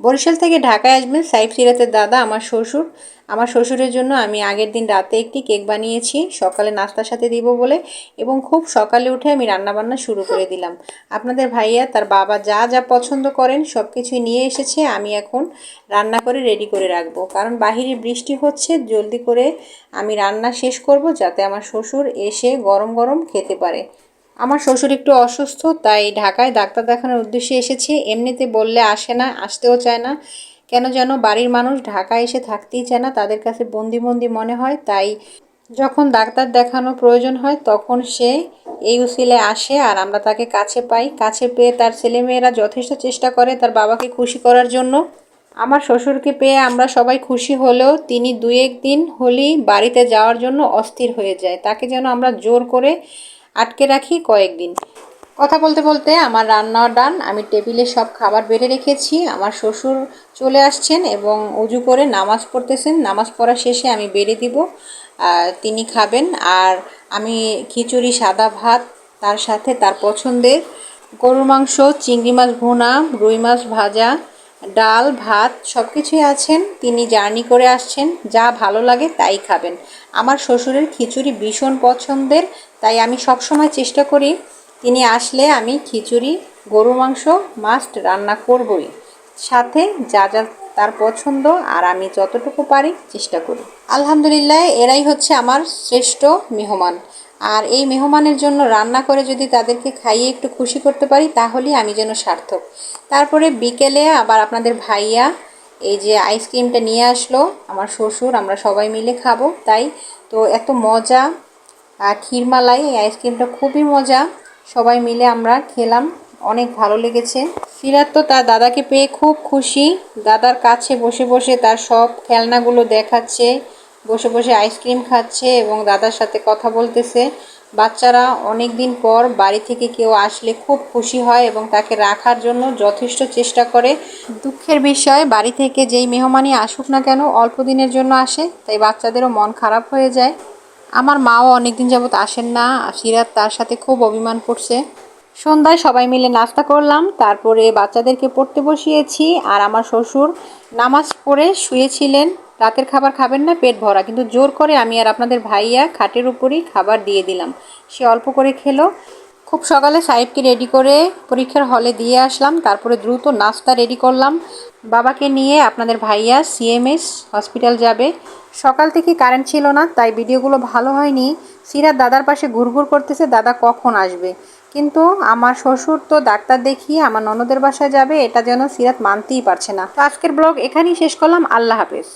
বরিশাল থেকে ঢাকায় আসবেন সাইফ সিরাতের দাদা, আমার শ্বশুর। আমার শ্বশুরের জন্য আমি আগের দিন রাতে একটি কেক বানিয়েছি, সকালে নাস্তার সাথে দিব বলে, এবং খুব সকালে উঠে আমি রান্নাবান্না শুরু করে দিলাম। আপনাদের ভাইয়া, তার বাবা যা যা পছন্দ করেন সব কিছুই নিয়ে এসেছে, আমি এখন রান্না করে রেডি করে রাখব। কারণ বাহিরে বৃষ্টি হচ্ছে, জলদি করে আমি রান্না শেষ করব যাতে আমার শ্বশুর এসে গরম গরম খেতে পারে। আমার শ্বশুর একটু অসুস্থ, তাই ঢাকায় ডাক্তার দেখানোর উদ্দেশ্যে এসেছে। এমনিতে বললে আসে না, আসতেও চায় না। কেন যেন বাড়ির মানুষ ঢাকায় এসে থাকতেই চায় না, তাদের কাছে বন্দি বন্দি মনে হয়। তাই যখন ডাক্তার দেখানো প্রয়োজন হয়, তখন সে এই উসিলে আসে আর আমরা তাকে কাছে পাই। কাছে পেয়ে তার ছেলেমেয়েরা যথেষ্ট চেষ্টা করে তার বাবাকে খুশি করার জন্য। আমার শ্বশুরকে পেয়ে আমরা সবাই খুশি হলেও তিনি দুই এক দিন হলেই বাড়িতে যাওয়ার জন্য অস্থির হয়ে যায়। তাকে যেন আমরা জোর করে আটকে রাখি কয়েকদিন। কথা বলতে বলতে আমার রান্না ডান, আমি টেবিলে সব খাবার বেড়ে রেখেছি, আমার শ্বশুর চলে আসছেন এবং উজু করে নামাজ পড়তেছেন। নামাজ পড়া শেষে আমি বেড়ে দিব তিনি খাবেন। আর আমি খিচুড়ি, সাদা ভাত, তার সাথে তার পছন্দের গরুর মাংস, চিংড়ি মাছ ভুনা, রুই মাছ ভাজা ডাল, ভাত সব কিছুই আছেন। তিনি জার্নি করে আসছেন। যা ভালো লাগে তাই খাবেন। আমার শ্বশুরের খিচুড়ি ভীষণ পছন্দের, তাই আমি সবসময় চেষ্টা করি তিনি আসলে আমি খিচুড়ি গরু মাংস মাস্ট রান্না করবই। সাথে যা যা তার পছন্দ আর আমি যতটুকু পারি চেষ্টা করি। আলহামদুলিল্লাহ, এরাই হচ্ছে আমার শ্রেষ্ঠ মেহমান। আর এই মেহমানের জন্য রান্না করে যদি তাদেরকে খাইয়ে একটু খুশি করতে পারি, তাহলেই আমি যেন সার্থক। তারপরে বিকেলে আবার আপনাদের ভাইয়া এই যে আইসক্রিমটা নিয়ে আসলো, আমার শ্বশুর, আমরা সবাই মিলে খাব, তাই তো এত মজা। ক্ষীরমালাই এই আইসক্রিমটা খুবই মজা, সবাই মিলে আমরা খেলাম, অনেক ভালো লেগেছে। সিরাত তো তার দাদাকে পেয়ে খুব খুশি। দাদার কাছে বসে বসে তার সব খেলনাগুলো দেখাচ্ছে, বসে বসে আইসক্রিম খাচ্ছে এবং দাদার সাথে কথা বলতেছে। বাচ্চারা অনেক দিন পর বাড়ি থেকে কেউ আসলে খুব খুশি হয় এবং তাকে রাখার জন্য যথেষ্ট চেষ্টা করে। দুঃখের বিষয়, বাড়ি থেকে যেই মেহমানি আসুক না কেন অল্প দিনের জন্য আসে, তাই বাচ্চাদেরও মন খারাপ হয়ে যায়। আমার মাও অনেকদিন যাবৎ আসেন না। সিরাত তার সাথে খুব অভিমান করছে। সন্ধ্যায় সবাই মিলে নাস্তা করলাম, তারপরে বাচ্চাদেরকে পড়তে বসিয়েছি আর আমার শ্বশুর নামাজ পড়ে শুয়েছিলেন। রাতের খাবার খাবেন না, পেট ভরা, কিন্তু জোর করে আমি আর আপনাদের ভাইয়া খাটের উপরেই খাবার দিয়ে দিলাম। সে অল্প করে খেলো। খুব সকালে সাহেবকে রেডি করে পরীক্ষার হলে দিয়ে আসলাম, তারপরে দ্রুত নাস্তা রেডি করলাম। বাবাকে নিয়ে আপনাদের ভাইয়া সিএমএস হসপিটাল যাবে। সকাল থেকে কারেন্ট ছিল না, তাই ভিডিওগুলো ভালো হয়নি। সিরাত দাদার পাশে ঘুরঘুর করতেছে, দাদা কখন আসবে? কিন্তু আমার শ্বশুর তো ডাক্তার দেখিয়ে আমার ননদের বাসায় যাবে, এটা যেন সিরাত মানতেই পারছে না। আজকের ব্লগ এখানেই শেষ করলাম, আল্লাহ হাফেজ।